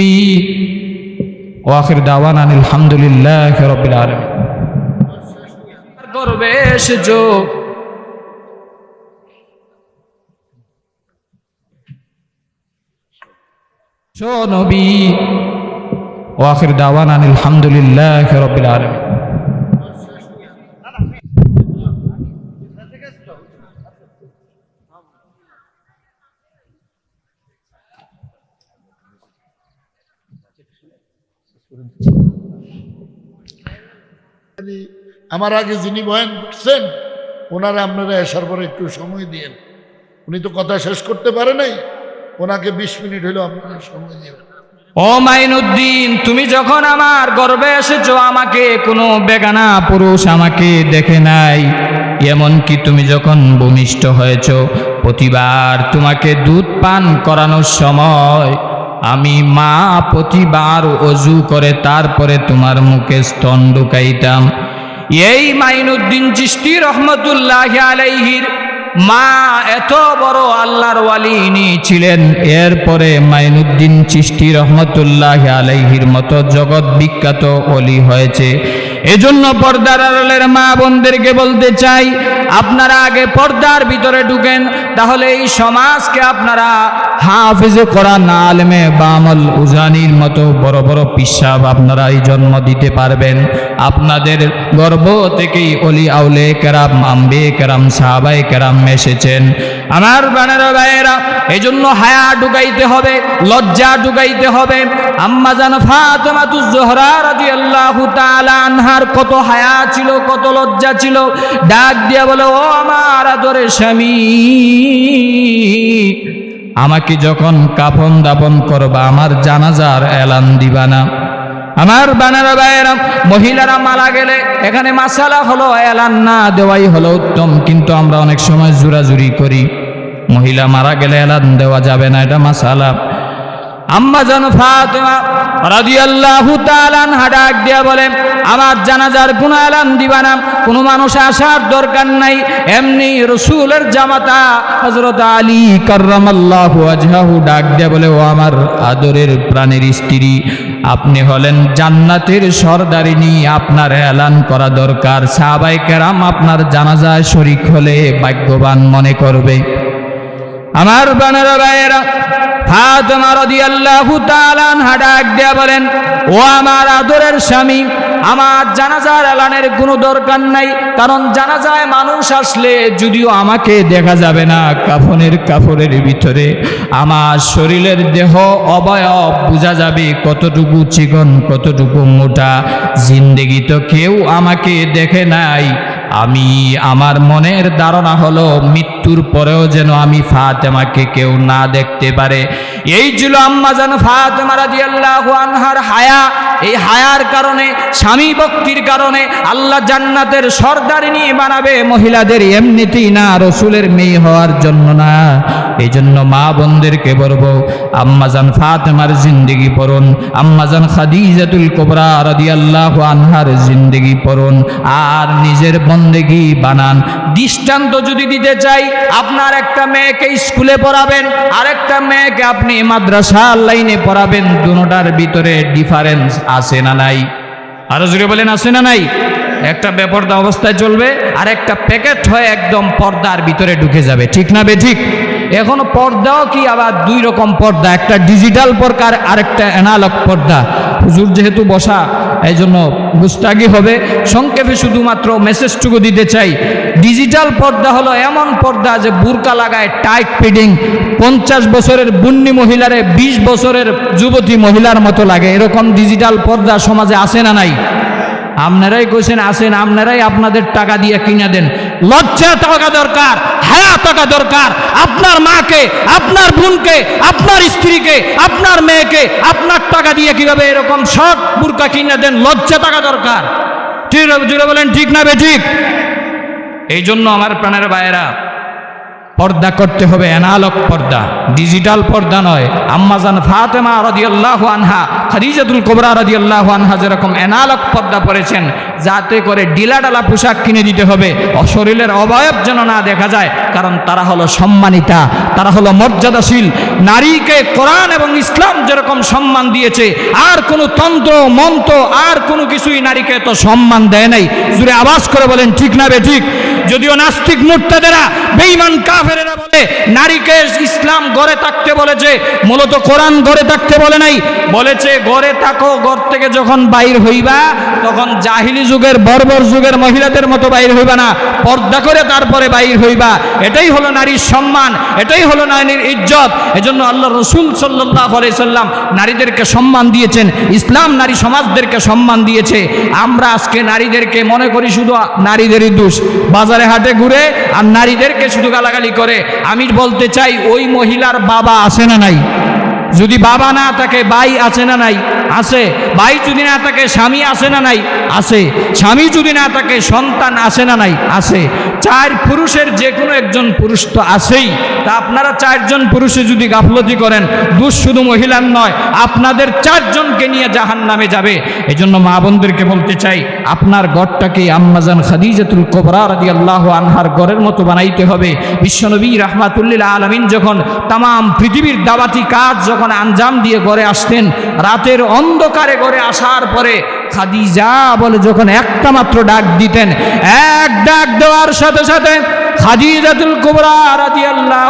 নবী। ওয়াখির দাওয়ান আলহামদুলিল্লাহ রবিল আলম গর্বে এসেছ নবী। ওয়াখির দাওয়ান আনিল হামদুলিল্লাহ রবিল আলম আমার আগে যিনি বয়ান করছেন, ওনারা আপনারা আসার পরে একটু সময় দিয়েন। উনি তো কথা শেষ করতে পারে নাই, ওনাকে বিশ মিনিট হলেও আপনারা সময় দিবেন ও মাইনুদ্দিন তুমি যখন আমার গর্বে এসেছ, আমাকে কোনো বেগানা পুরুষ আমাকে দেখে নাই। এমনকি তুমি যখন ভূমিষ্ঠ হয়েছ, প্রতিবার তোমাকে দুধ পান করানোর সময় আমি মা প্রতিবার অজু করে তারপরে তোমার মুখে স্তন ঢুকাইতাম। এই মাইনুদ্দিন চিস্তি রহমতুল্লাহ আলাইহির মা এত বড় আল্লাহর ওয়ালিনি ছিলেন। এরপরে মাইনুদ্দিন চিস্তি রহমতুল্লাহ আলাইহির মতো জগৎ বিখ্যাত অলি হয়েছে। এজন্য পর্দার আড়ালের মা বোনদেরকে বলতে চাই, আপনারা আগে পর্দার ভিতরে ঢুকেন, তাহলে এই সমাজকে আপনারা হাফিজে কোরআন আলেমে বামল উজানির মতো বড় বড় পিসাব আপনারা এই জন্ম দিতে পারবেন। আপনাদের গর্ভ থেকেই অলি আউলে কেরাম, আম্বে কেরাম, সাহাবাই কেরাম এসেছেন। আমার বানার ভাইয়েরা এই জন্য হায়া ঢুকাইতে হবে, লজ্জা ঢুকাইতে হবে। আম্মা জান ফাতেমাতুজ জোহরা রাদিয়াল্লাহু তাআলা আনহার কত হায়া ছিল, কত লজ্জা ছিল। ডাক দিয়া বলে, ও আমার আদরের স্বামী, আমাকে যখন কাফন দাপন করবা, আমার জানাজার এলান দিবা না। আমার বানারা ভাইয়েরা, মহিলারা মারা গেলে এখানে মাসালা হলো, এলান না দেওয়াই হলো উত্তম, কিন্তু আমরা অনেক সময় জোরাজুরি করি। মহিলা মারা গেলে এলান দেওয়া যাবে না, এটা মাসালা। আম্মা জান ফাতেমা রাদিয়াল্লাহু তাআলা আনহা ডাক দিয়া বলেন, আমার জানাজার কোনো এলান দিবা না কোনো মানুষ আসার দরকার নাই। এমনি রসুলের জামাতা হযরত আলী কাররামাল্লাহু ওয়াজহাহু ডাক দিয়া বলে, ও আমার আদরের প্রাণের স্ত্রী, আপনি হলেন জান্নাতের সরদারিনী, আপনার এলান করা দরকার। সাহাবাই কেরাম আপনার জানাজায় শরিক হলে ভাগ্যবান মনে করবে। আমার বানারা ভাইয়েরা, ফাতেমা রাদিয়াল্লাহু তাআলা ডাক দিয়া বলেন, ও আমার আদরের স্বামী, আমার জানাজার এলানের কোনো দরকার নাই, কারণ জানাজায় মানুষ আসলে যদিও আমাকে দেখা যাবে না কাফনের কাপড়ের ভিতরে, আমার শরীরের দেহ অবয়ব বোঝা যাবে কতটুকু চিকন, কতটুকু মোটা, জিন্দেগি তো কেউ আমাকে দেখে নাই। আমি, আমার মনের ধারণা হলো, মৃত্যুর পরেও যেন আমি ফাতেমাকে কেউ না দেখতে পারে। এই ছিল আম্মা যেন ফাতেমা রাদিয়াল্লাহু আনহার হায়া। এই হায়ার কারণে, স্বামী ভক্তির কারণে আল্লাহ জান্নাতের সর্দারিনী বানাবে মহিলাদের এমনিতেই না, রসুলের মেয়ে হওয়ার জন্য না। এই জন্য মা বোনদেরকে বলব আম্মাজান ফাতেমার জিন্দেগি পড়ুন আম্মাজান খাদিজাতুল কোবরা রাদিয়াল্লাহু আনহার জিন্দেগি পড়ুন, আর নিজের বন্দেগি বানান। দৃষ্টান্ত যদি দিতে চাই, আপনার একটা মেয়েকে স্কুলে পড়াবেন আর একটা মেয়েকে আপনি মাদ্রাসা লাইনে পড়াবেন, দুটার ভিতরে ডিফারেন্স আছে না নাই? আরও জুড়ে বলেন, আছে না নাই? একটা বেপর্দা অবস্থায় চলবে, আর একটা প্যাকেট হয়ে একদম পর্দার ভিতরে ঢুকে যাবে। ঠিক না বে ঠিক? এখন পর্দাও কি আবার দুই রকম পর্দা? একটা ডিজিটাল পর্দা আর একটা অ্যানালগ পর্দা। হুজুর যেহেতু বসা এই জন্য গুস্তাগি হবে। সংক্ষেপে শুধুমাত্র মেসেজটুকু দিতে চাই। ডিজিটাল পর্দা হলো এমন পর্দা যে বুরকা লাগায় টাইট ফিডিং পঞ্চাশ বছরের বুন্নি মহিলারে ২০ বছরের যুবতী মহিলার মতো লাগে। এরকম ডিজিটাল পর্দা সমাজে আসে না নাই? আপনারাই কইছেন, আসেন, আপনারাই আপনাদের টাকা দিয়ে কিনে দেন। লজ্জা টাকা দরকার, হায়া টাকা দরকার। আপনার মাকে, আপনার বোনকে, আপনার স্ত্রীকে, আপনার মেয়েকে, আপনার টাকা দিয়ে কীভাবে এরকম সব বুরকা কিনে দেন? লজ্জা টাকা দরকার। ঠিক বলেন, ঠিক না বে ঠিক এই জন্য আমার প্রাণের ভাইয়েরা পর্দা করতে হবে অ্যানালগ পর্দা। ডিজিটাল পর্দা নয়। আম্মাজান ফাতেমা রাদিয়াল্লাহু আনহা, খাদিজাতুল কোবরা রাদিয়াল্লাহু আনহা যেরকম অ্যানালগ পর্দা পরেছেন, যাতে করে ডিলাডালা পোশাক কিনে দিতে হবে। অশরীরের অবয়ব যেন না দেখা যায়, কারণ তারা হলো সম্মানিতা, তারা হলো মর্যাদাশীল। নারীকে কোরআন এবং ইসলাম যেরকম সম্মান দিয়েছে, আর কোনো তন্ত্র, মন্ত্র, আর কোনো কিছুই নারীকে তো সম্মান দেয় নাই। জুড়ে আওয়াজ করে বলেন, ঠিক না বে ঠিক? যদিও নাস্তিক মুর্তাদেরা, বেঈমান কাফেরেরা বলে নারীকে ইসলাম গড়ে থাকতে বলেছে, মূলত কোরআন গড়ে থাকতে বলে নাই। বলেছে, গড়ে থাকো ঘর থেকে যখন বাইর হইবা, তখন জাহিলি যুগের, বর্বর যুগের মহিলাদের মতো বাইর হইবা না, পর্দা করে তারপরে বাইর হইবা। এটাই হলো নারীর সম্মান, এটাই হলো নারীর ইজ্জত। এজন্য আল্লাহ রসুল সাল্লাহ সাল্লাম নারীদেরকে সম্মান দিয়েছেন, ইসলাম নারী সমাজদেরকে সম্মান দিয়েছে। আমরা আজকে নারীদেরকে মনে করি শুধু নারীদেরই দোষ, বাজারে হাটে ঘুরে আর নারীদেরকে শুধু গালাগালি করে। আমি বলতে চাই, ওই মহিলার বাবা আছে না নাই? যদি বাবা না থাকে বাই আছে না নাই? আছে। বাই যদি না থাকে, স্বামী আছে না নাই? আছে। স্বামী যদি না থাকে, সন্তান আছে না নাই? আছে। চার পুরুষের যে কোনো একজন পুরুষ তো আছেই। তা আপনারা চারজন পুরুষে যদি গাফলতি করেন, দুষ শুধু মহিলার নয়, আপনাদের চারজনকে নিয়ে জাহান নামে যাবে। এই জন্য মা বোনদেরকে বলতে চাই, আপনার গড়টাকে আম্মাজান খাদিজাতুল কোবরা রাদি আল্লাহ আনহার গড়ের মতো বানাইতে হবে। বিশ্বনবী রাহমাতুল্লিল আলমিন যখন তাম পৃথিবীর দাবাতি কাজ যখন আঞ্জাম দিয়ে গড়ে আসতেন, রাতের অন্ধকারে গড়ে আসার পরে খাদিজা বলে যখন একটা মাত্র ডাক দিতেন, এক ডাক দেওয়ার সাথে সাথে খাদিজাতুল কুবরা রাজি আল্লাহ